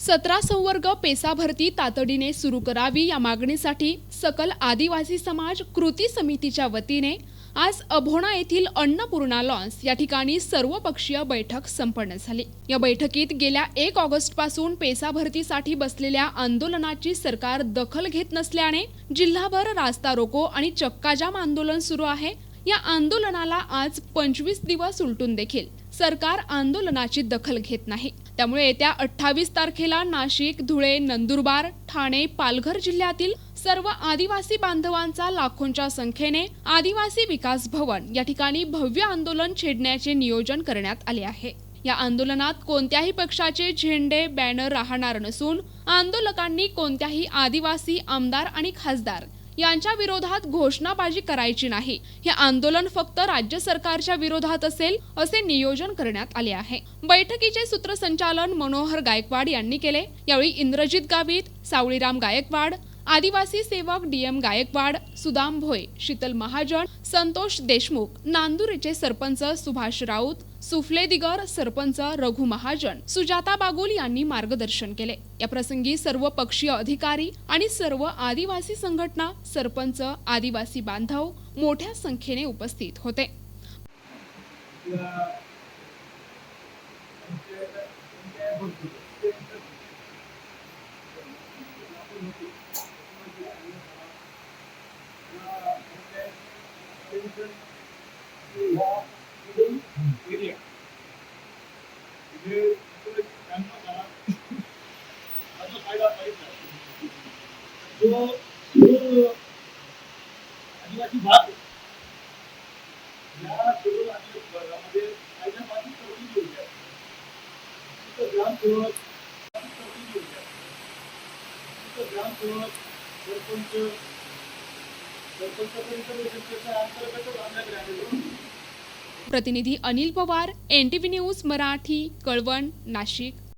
सतरा संवर्ग पेसा भरती तातडीने सुरू करावी या मागणीसाठी सकल आदिवासी समाज कृती समितीच्या वतीने आज अभोणा येथील अन्नपूर्णा लॉन्स या ठिकाणी सर्वपक्षीय बैठक संपन्न झाली. या बैठकीत गेल्या एक ऑगस्टपासून पेसा भरतीसाठी बसलेल्या आंदोलनाची सरकार दखल घेत नसल्याने जिल्हाभर रास्ता रोको आणि चक्काजाम आंदोलन सुरू आहे. या आंदोलनाला आज पंचवीस दिवस उलटून देखील सरकार आंदोलनाची दखल घेत नाही. त्यामुळे येत्या अठ्ठावीस तारखेला नाशिक धुळे नंदुरबार ठाणे पालघर जिल्ह्यातील सर्व आदिवासी बांधवांचा लाखोंच्या संख्येने आदिवासी विकास भवन या ठिकाणी भव्य आंदोलन छेडण्याचे नियोजन करण्यात आले आहे. या आंदोलनात कोणत्याही पक्षाचे झेंडे बॅनर राहणार नसून आंदोलकांनी कोणत्याही आदिवासी आमदार आणि खासदार यांच्या विरोधात घोषणाबाजी करायची नाही. हे आंदोलन फक्त राज्य सरकारच्या विरोधात असेल असे नियोजन करण्यात आले आहे. बैठकीचे सूत्रसंचालन मनोहर गायकवाड यांनी केले. यावेळी इंद्रजित गावित सावळीराम गायकवाड आदिवासी सेवक डी एम गायकवाड सुदाम भोय शीतल महाजन संतोष देशमुख नांदुरेचे सरपंच सुभाष राऊत सुफले दिगर सरपंच रघु महाजन सुजाता बागुल यांनी मार्गदर्शन केले. या प्रसंगी सर्व पक्षीय अधिकारी आणि सर्व आदिवासी संघटना सरपंच आदिवासी बांधव मोठ्या संख्येने उपस्थित होते. आदिवासी भाग या सर्व आदिवासी भागामध्ये कायद्या बाधित तरतुदी ग्रामसेवक ग्रामसेवक सरपंच प्रतिनिधी Anil Pawar N T V news Marathi Kalwan Nashik.